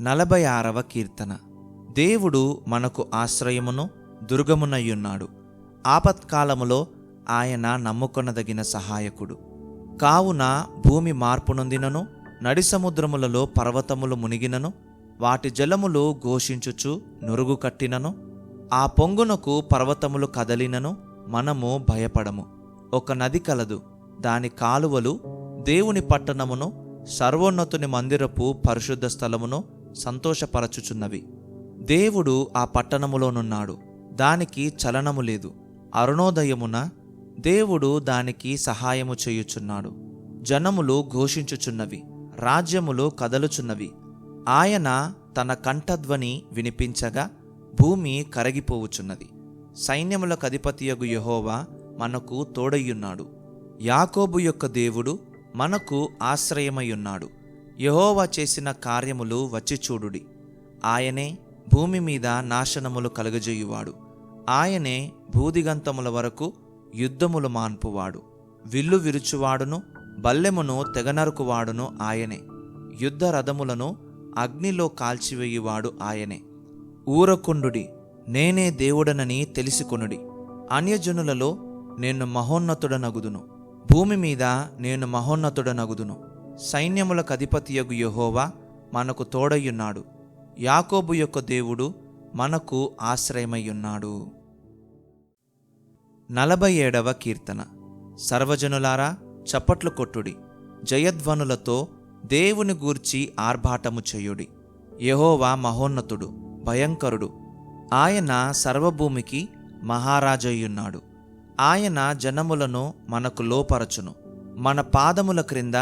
నలభై ఆరవ కీర్తన. దేవుడు మనకు ఆశ్రయమును దుర్గమునయ్యున్నాడు. ఆపత్కాలములో ఆయన నమ్ముకొనదగిన సహాయకుడు. కావున భూమి మార్పునొందినను నడిసముద్రములలో నడి సముద్రములలో పర్వతములు మునిగినను వాటి జలములు ఘోషించుచు నురుగు కట్టినను ఆ పొంగునకు పర్వతములు కదలినను మనము భయపడము. ఒక నది కలదు దాని కాలువలు దేవుని పట్టణమును సర్వోన్నతుని మందిరపు పరిశుద్ధ స్థలమును సంతోషపరచుచున్నవి. దేవుడు ఆ పట్టణములోనున్నాడు. దానికి చలనము లేదు. అరుణోదయమున దేవుడు దానికి సహాయము చేయుచున్నాడు. జనములు ఘోషించుచున్నవి. రాజ్యములు కదలుచున్నవి. ఆయన తన కంఠధ్వని వినిపించగా భూమి కరగిపోవుచున్నది. సైన్యములకు అధిపతియగు యహోవా మనకు తోడయ్యున్నాడు. యాకోబు యొక్క దేవుడు మనకు ఆశ్రయమయ్యున్నాడు. యహోవా చేసిన కార్యములు వచ్చి చూడుడి ఆయనే భూమి మీద నాశనములు కలుగజేయువాడు. ఆయనే భూదిగంతముల వరకు యుద్ధములు మాన్పువాడు. విల్లు విరుచువాడును బల్లెమును తెగనరుకువాడును ఆయనే. యుద్ధ రథములను అగ్నిలో కాల్చివేయువాడు ఆయనే. ఊరకుండుడి నేనే దేవుడనని తెలిసికొనుడి. అన్యజనులలో నేను మహోన్నతుడనగుదును. భూమి మీద నేను మహోన్నతుడనగుదును. సైన్యములకు అధిపతియగు యహోవా మనకు తోడయ్యున్నాడు. యాకోబు యొక్క దేవుడు మనకు ఆశ్రయమయ్యున్నాడు. నలభై ఏడవ కీర్తన. సర్వజనులారా చప్పట్లు కొట్టుడి. జయధ్వనులతో దేవుని గూర్చి ఆర్భాటము చేయుడి. యహోవా మహోన్నతుడు భయంకరుడు. ఆయన సర్వభూమికి మహారాజయ్యున్నాడు. ఆయన జనములను మనకు లోపరచును. మన పాదముల క్రింద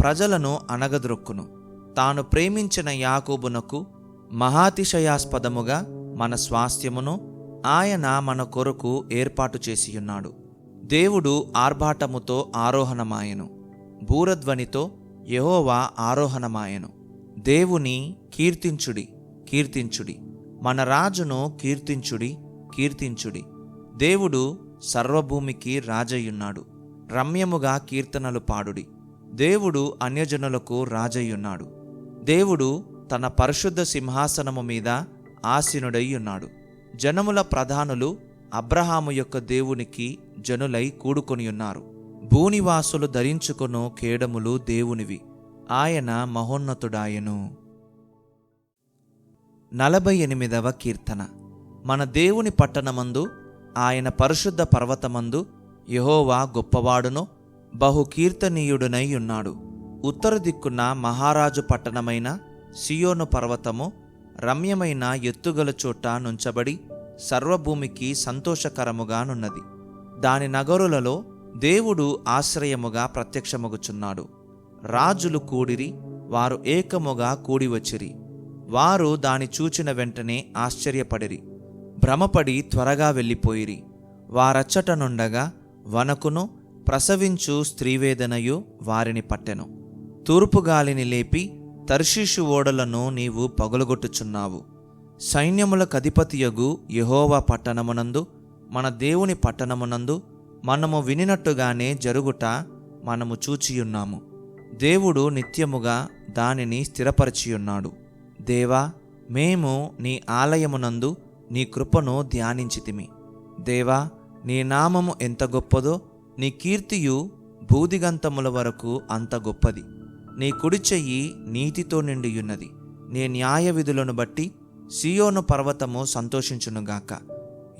ప్రజలను అనగద్రొక్కును తాను ప్రేమించిన యాకోబునకు మహాతిశయాస్పదముగా మన స్వాస్థ్యమును ఆయన మన కొరకు ఏర్పాటు చేసియున్నాడు. దేవుడు ఆర్భాటముతో ఆరోహణమాయను. భూరధ్వనితో యహోవా ఆరోహణమాయెను. దేవుని కీర్తించుడి కీర్తించుడి. మన రాజును కీర్తించుడి కీర్తించుడి. దేవుడు సర్వభూమికి రాజయ్యున్నాడు. రమ్యముగా కీర్తనలు పాడుడి. దేవుడు అన్యజనులకు రాజయ్యున్నాడు. దేవుడు తన పరిశుద్ధ సింహాసనము మీద ఆసీనుడై ఉన్నాడు జనముల ప్రధానులు అబ్రహాము యొక్క దేవునికి జనులై కూడుకొని ఉన్నారు భూనివాసులు ధరించుకును కేడములు దేవునివి. ఆయన మహోన్నతుడాయను. నలభై ఎనిమిదవ కీర్తన. మన దేవుని పట్టణమందు ఆయన పరిశుద్ధ పర్వతమందు యహోవా గొప్పవాడును బహుకీర్తనీయుడునై ఉన్నాడు ఉత్తర దిక్కున మహారాజు పట్టణమైన సియోను పర్వతము రమ్యమైన ఎత్తుగల చోట నుంచబడి సర్వభూమికి సంతోషకరముగానున్నది. దాని నగరులలో దేవుడు ఆశ్రయముగా ప్రత్యక్షమగుచున్నాడు. రాజులు కూడిరి వారు ఏకముగా కూడివచ్చిరి. వారు దాని చూచిన వెంటనే ఆశ్చర్యపడిరి. భ్రమపడి త్వరగా వెళ్ళిపోయిరి. వారచ్చట నుండగా వనకును ప్రసవించు స్త్రీవేదనయు వారిని పట్టెను. తూర్పుగాలిని లేపి తర్షీషు ఓడలను నీవు పగులగొట్టుచున్నావు. సైన్యములకు అధిపతియగు యహోవా పట్టణమునందు మన దేవుని పట్టణమునందు మనము వినినట్టుగానే జరుగుట మనము చూచియున్నాము. దేవుడు నిత్యముగా దానిని స్థిరపరచియున్నాడు. దేవా మేము నీ ఆలయమునందు నీ కృపను ధ్యానించితిమి. దేవా నీ నామము ఎంత గొప్పదో నీ కీర్తియు భూదిగంతముల వరకు అంత గొప్పది. నీ కుడి చెయ్యి నీతితో నిండియున్నది. నీ న్యాయ విధులను బట్టి సియోను పర్వతము సంతోషించునుగాక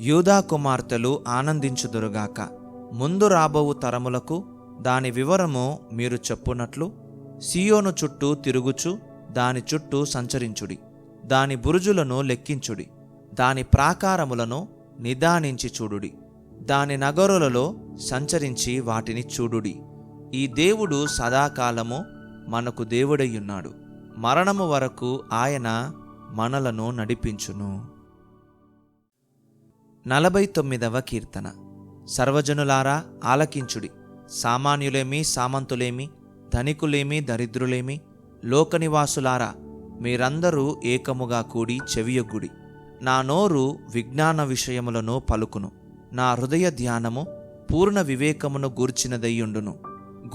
యూదా కుమార్తెలు ఆనందించుదురుగాక. ముందు రాబోవు తరములకు దాని వివరము మీరు చెప్పునట్లు సియోను చుట్టూ తిరుగుచు దాని చుట్టూ సంచరించుడి. దాని బురుజులను లెక్కించుడి. దాని ప్రాకారములను నిదానించి చూడుడి. దాని నగరులలో సంచరించి వాటిని చూడుడి. ఈ దేవుడు సదాకాలము మనకు దేవుడయ్యున్నాడు. మరణము వరకు ఆయన మనలను నడిపించును. నలభై తొమ్మిదవ కీర్తన. సర్వజనులారా ఆలకించుడి. సామాన్యులేమి సామంతులేమి ధనికులేమి దరిద్రులేమి లోకనివాసులారా మీరందరూ ఏకముగా కూడి చెవియొగ్గుడి. నా నోరు విజ్ఞాన విషయములను పలుకును. నా హృదయ ధ్యానము పూర్ణ వివేకమును గూర్చినదయ్యుండును.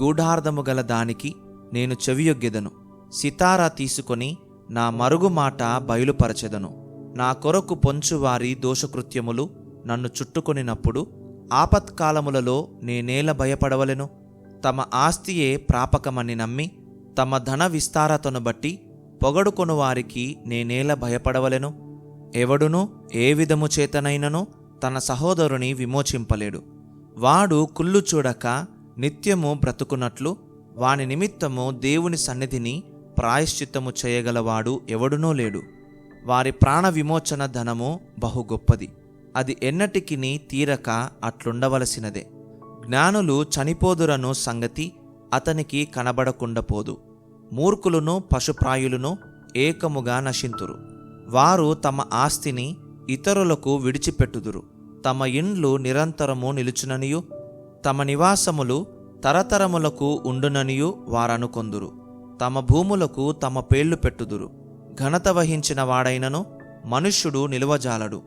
గూఢార్థము గల దానికి నేను చెవియొగ్గెదను. సితారా తీసుకొని నా మరుగు మాట బయలుపరచెదను. నా కొరకు పొంచువారి దోషకృత్యములు నన్ను చుట్టుకొనినప్పుడు ఆపత్కాలములలో నేనేల భయపడవలెను? తమ ఆస్తియే ప్రాపకమని నమ్మి తమ ధన విస్తారతను బట్టి పొగడుకొను వారికి నేనేల భయపడవలెను? ఎవడును ఏ విధము చేతనైనను? తన సహోదరుని విమోచింపలేడు. వాడు కుళ్ళు చూడక నిత్యము బ్రతుకున్నట్లు వాని నిమిత్తము దేవుని సన్నిధిని ప్రాయశ్చిత్తము చేయగలవాడు ఎవడునో లేడు. వారి ప్రాణ విమోచన ధనము బహు గొప్పది. అది ఎన్నటికిని తీరక అట్లుండవలసినదే. జ్ఞానులు చనిపోదురను సంగతి అతనికి కనబడకుండా పోదు. మూర్ఖులను పశుప్రాయులను ఏకముగా నశింతురు. వారు తమ ఆస్తిని ఇతరులకు విడిచిపెట్టుదురు. తమ ఇండ్లు నిరంతరము నిలుచుననియు తమ నివాసములు తరతరములకు ఉండుననియు వారనుకొందురు. తమ భూములకు తమ పేళ్ళు పెట్టుదురు. ఘనత వహించిన వాడైనను మనుష్యుడు నిలువజాలడు.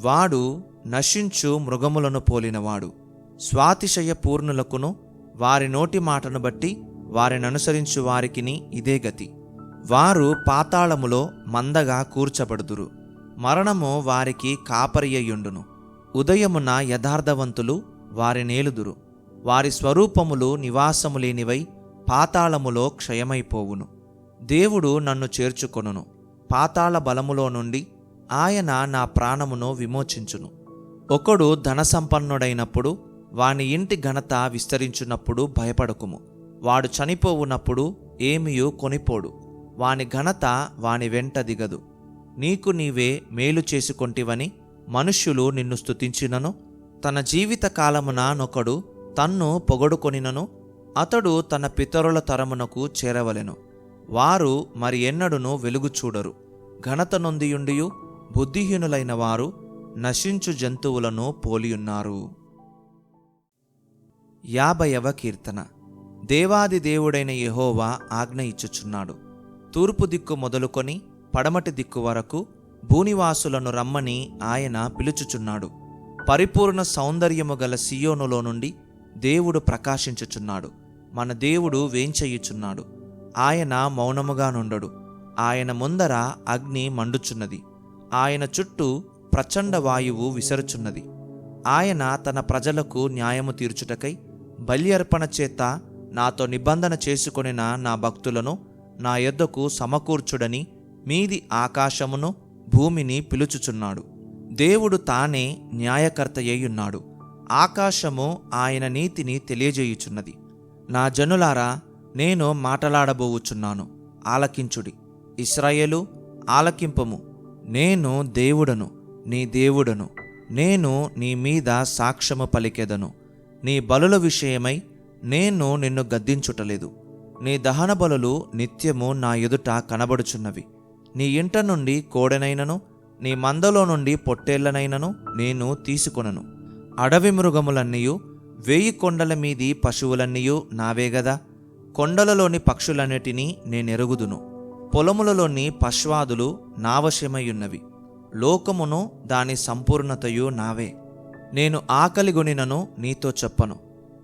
వాడు నశించు మృగములను పోలినవాడు. స్వాతిశయ పూర్ణులకును వారి నోటి మాటను బట్టి వారిని అనుసరించు వారికిని ఇదే గతి. వారు పాతాళములో మందగా కూర్చబడుదురు. మరణము వారికి కాపరియయుండును. ఉదయమున యథార్థవంతులు వారి నేలుదురు. వారి స్వరూపములు నివాసము లేనివై పాతాళములో క్షయమైపోవును. దేవుడు నన్ను చేర్చుకొనును. పాతాళ బలములో నుండి ఆయన నా ప్రాణమును విమోచించును. ఒకడు ధనసంపన్నుడైనప్పుడు వాని ఇంటి ఘనత విస్తరించున్నప్పుడు భయపడకుము. వాడు చనిపోవునప్పుడు ఏమియూ కొనిపోడు. వాని ఘనత వాని వెంట దిగదు. నీకు నీవే మేలు చేసుకొంటివని మనుష్యులు నిన్ను స్తుతించినను. తన జీవిత కాలమున నొకడు తన్ను పొగడుకొనినను. అతడు తన పితరుల తరమునకు చేరవలెను. వారు మరి ఎన్నడును వెలుగు చూడరు. ఘనత నొందియుండియు బుద్ధిహీనులైన వారు నశించు జంతువులను పోలియున్నారు. యాభైవ కీర్తన. దేవాది దేవుడైన యహోవా ఆజ్ఞ ఇచ్చుచున్నాడు. తూర్పు దిక్కు మొదలుకొని పడమటి దిక్కు వరకు భూనివాసులను రమ్మని ఆయన పిలుచుచున్నాడు. పరిపూర్ణ సౌందర్యము గల సియోనులో నుండి దేవుడు ప్రకాశించుచున్నాడు. మన దేవుడు వేంచెయ్యుచున్నాడు ఆయన మౌనముగా నుండడు. ఆయన ముందర అగ్ని మండుచున్నది. ఆయన చుట్టూ ప్రచండ వాయువు విసరుచున్నది. ఆయన తన ప్రజలకు న్యాయము తీర్చుటకై బలి అర్పణ చేత నాతో నిబంధన చేసుకొనిన నా భక్తులను నా యొద్దకు సమకూర్చుడని మీది ఆకాశమును భూమిని పిలుచుచున్నాడు. దేవుడు తానే న్యాయకర్తయ్యున్నాడు ఆకాశము ఆయన నీతిని తెలియజేయుచున్నది. నా జనులారా నేను మాటలాడబోవుచున్నాను. ఆలకించుడి. ఇస్రాయేలు ఆలకింపము. నేను దేవుడను నీ దేవుడను. నేను నీ మీద సాక్ష్యము పలికెదను. నీ బలుల విషయమై నేను నిన్ను గద్దించుటలేదు. నీ దహన బలులు నిత్యము నా ఎదుట కనబడుచున్నవి. నీ ఇంట నుండి కోడెనైనను నీ మందలో నుండి పొట్టేళ్ళనైనను నేను తీసుకొనను. అడవి మృగములన్నీయు వేయి కొండల మీది పశువులన్నీయు నావే గదా. కొండలలోని పక్షులన్నిటినీ నేనెరుగుదును. పొలములలోని పశ్వాదులు నావశమయ్యున్నవి. లోకమును దాని సంపూర్ణతయు నావే. నేను ఆకలిగొనినను నీతో చెప్పను.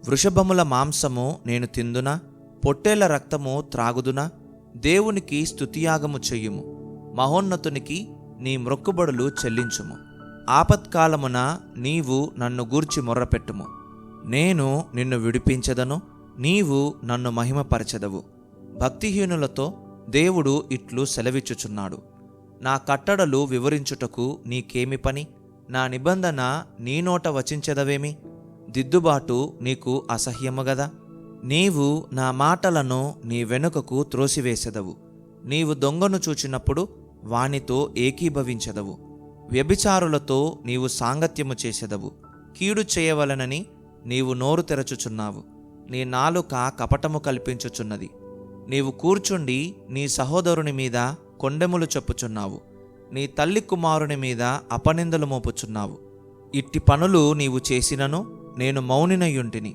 వృషభముల మాంసము నేను తిందునా? పొట్టేళ్ళ రక్తము త్రాగుదునా? దేవునికి స్తుతియాగము చెయ్యుము మహోన్నతునికి నీ మ్రొక్కుబడులు చెల్లించుము. ఆపత్కాలమున నీవు నన్ను గూర్చి మొర్రపెట్టుము. నేను నిన్ను విడిపించదను నీవు నన్ను మహిమపరచెదవు. భక్తిహీనులతో దేవుడు ఇట్లు సెలవిచ్చుచున్నాడు. నా కట్టడలు వివరించుటకు నీకేమి పని? నా నిబంధన నీ నోట వచించెదవేమి? దిద్దుబాటు నీకు అసహ్యము గదా? నీవు నా మాటలను నీ వెనుకకు త్రోసివేసెదవు. నీవు దొంగను చూచినప్పుడు వానితో ఏకీభవించదవు. వ్యభిచారులతో నీవు సాంగత్యము చేసెదవు. కీడు చేయవలనని నీవు నోరు తెరచుచున్నావు. నీ నాలుక కపటము కల్పించుచున్నది. నీవు కూర్చుండి నీ సహోదరుని మీద కొండెములు చెప్పుచున్నావు. నీ తల్లి కుమారుని మీద అపనిందలు మోపుచున్నావు. ఇట్టి పనులు నీవు చేసినను నేను మౌనినయుంటిని.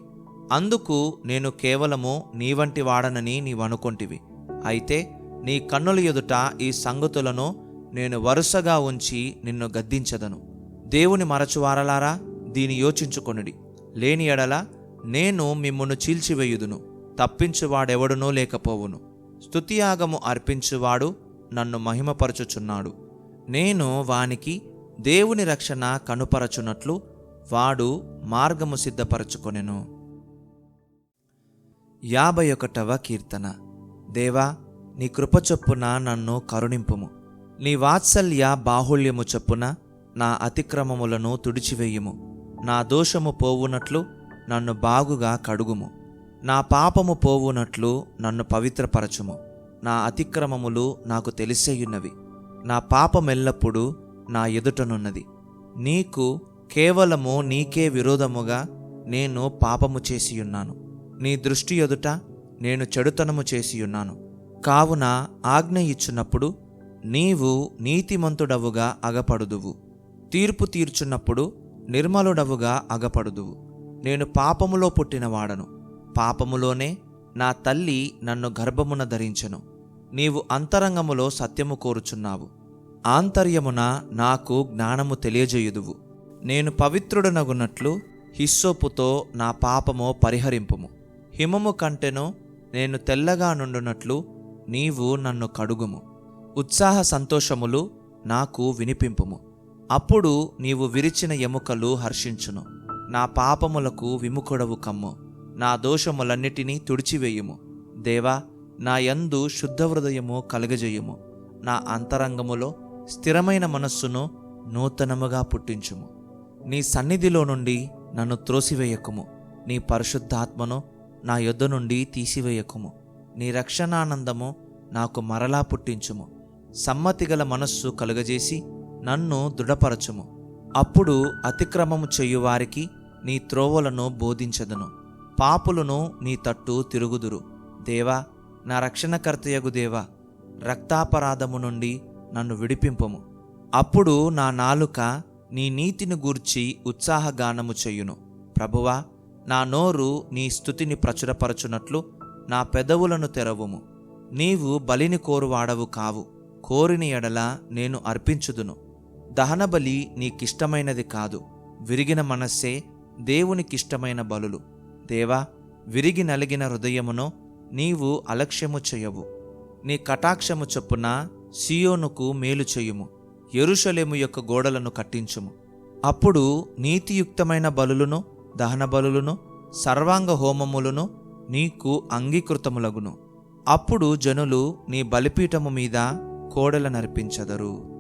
అందుకు నేను కేవలము నీ వంటి వాడనని నీవనుకొంటివి. అయితే నీ కన్నుల ఎదుట ఈ సంగతులను నేను వరుసగా ఉంచి నిన్ను గద్దించదను. దేవుని మరచువారలారా దీని యోచించుకొనుడి. లేని ఎడల నేను మిమ్మును చీల్చివేయుదును. తప్పించువాడెవడునూ లేకపోవును. స్తుతియాగము అర్పించువాడు నన్ను మహిమపరచుచున్నాడు. నేను వానికి దేవుని రక్షణ కనుపరచునట్లు వాడు మార్గము సిద్ధపరచుకొనెను. యాభై ఒకటవ కీర్తన. దేవా నీ కృప చొప్పున నన్ను కరుణింపుము. నీ వాత్సల్య బాహుళ్యము చొప్పున నా అతిక్రమములను తుడిచివేయుము. నా దోషము పోవునట్లు నన్ను బాగుగా కడుగుము. నా పాపము పోవునట్లు నన్ను పవిత్రపరచుము. నా అతిక్రమములు నాకు తెలిసేయున్నవి. నా పాపమెల్లప్పుడు నా ఎదుటనున్నది. నీకు కేవలము నీకే విరోధముగా నేను పాపము చేసియున్నాను. నీ దృష్టి ఎదుట నేను చెడుతనము చేసియున్నాను. కావున ఆజ్ఞ ఇచ్చున్నప్పుడు నీవు నీతిమంతుడవుగా అగపడుదువు. తీర్పు తీర్చున్నప్పుడు నిర్మలుడవుగా అగపడుదువు. నేను పాపములో పుట్టినవాడను. పాపములోనే నా తల్లి నన్ను గర్భమున ధరించెను. నీవు అంతరంగములో సత్యము కోరుచున్నావు. ఆంతర్యమున నాకు జ్ఞానము తెలియజేయుదువు. నేను పవిత్రుడనగున్నట్లు హిస్సోపుతో నా పాపము పరిహరింపుము. హిమము కంటెను నేను తెల్లగా నుండునట్లు నీవు నన్ను కడుగుము. ఉత్సాహ సంతోషములు నాకు వినిపింపుము. అప్పుడు నీవు విరిచిన ఎముకలు హర్షించును. నా పాపములకు విముఖుడవు కమ్ము. నా దోషములన్నిటినీ తుడిచివేయుము. దేవా నా యందు శుద్ధ హృదయము కలగజేయుము. నా అంతరంగములో స్థిరమైన మనస్సును నూతనముగా పుట్టించుము. నీ సన్నిధిలో నుండి నన్ను త్రోసివేయకుము. నీ పరిశుద్ధాత్మను నా యొద్ద నుండి తీసివేయకుము. నీ రక్షణానందము నాకు మరలా పుట్టించుము. సమ్మతిగల మనస్సు కలుగజేసి నన్ను దృఢపరచుము. అప్పుడు అతిక్రమము చెయ్యువారికి నీ త్రోవలను బోధించదును. పాపులను నీ తట్టు తిరుగుదురు. దేవా నా రక్షణకర్తయగు దేవా రక్తాపరాధము నుండి నన్ను విడిపింపము. అప్పుడు నా నాలుక నీ నీతిని గూర్చి ఉత్సాహగానము చెయ్యును ప్రభువా నా నోరు నీ స్థుతిని ప్రచురపరచునట్లు నా పెదవులను తెరవుము. నీవు బలిని కోరువాడవు కావు. కోరిని ఎడల నేను అర్పించుదును. దహనబలి నీకిష్టమైనది కాదు. విరిగిన మనస్సే దేవునికిష్టమైన బలులు. దేవా విరిగి నలిగిన హృదయమును నీవు అలక్ష్యము చేయవు. నీ కటాక్షము చొప్పున సియోనుకు మేలు చేయుము. ఎరుషలేము యొక్క గోడలను కట్టించుము. అప్పుడు నీతియుక్తమైన బలులను దహన బలులను సర్వాంగ హోమములను నీకు అంగీకృతములగును. అప్పుడు జనులు నీ బలిపీఠము మీద కోడలనర్పించదరు